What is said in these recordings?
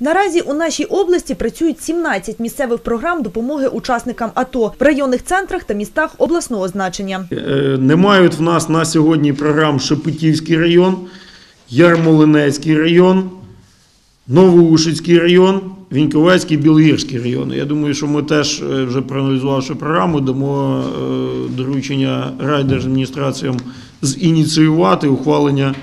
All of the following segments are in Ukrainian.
Наразі у нашій області працюють 17 місцевих програм допомоги учасникам АТО в районних центрах та містах обласного значення. Е, Не мають в нас на сьогодні програм Шепетівський район, Ярмолинецький район, Новоушицький район, Віньковецький, Білогірський район. Я думаю, що ми теж, е, вже проаналізувавши програму, дамо е, доручення райдержадміністраціям зініціювати ухвалення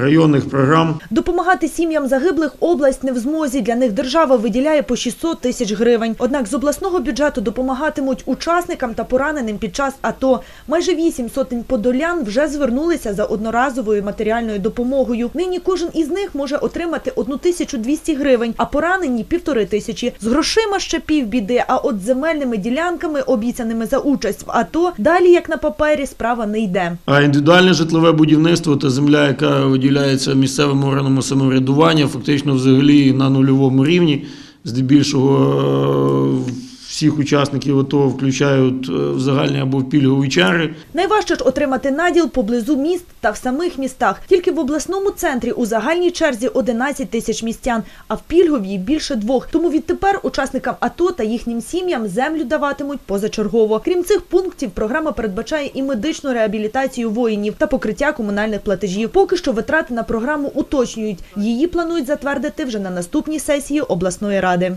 районних програм Допомагати сім'ям загиблих область не в змозі. Для них держава виділяє по 600 тисяч гривень. Однак з обласного бюджету допомагатимуть учасникам та пораненим під час АТО. Майже вісім сотень подолян вже звернулися за одноразовою матеріальною допомогою. Нині кожен із них може отримати 1200 гривень, а поранені – півтори тисячі. З грошима ще півбіди, а от земельними ділянками, обіцяними за участь в АТО, далі, як на папері, справа не йде. А індивідуальне житлове будівництво та земля, яка виділяється місцевим органам самоврядування, фактично взагалі на нульовому рівні. Здебільшого е, всіх учасників АТО включають е, в загальні або в пільгові чари. Найважче ж отримати наділ поблизу міст та в самих містах. Тільки в обласному центрі у загальній черзі 11 тисяч містян, а в пільговій більше двох. Тому відтепер учасникам АТО та їхнім сім'ям землю даватимуть позачергово. Крім цих пунктів, програма передбачає і медичну реабілітацію воїнів та покриття комунальних платежів. Поки що витрати на програму уточнюють. Її планують затвердити вже на наступній сесії обласної ради.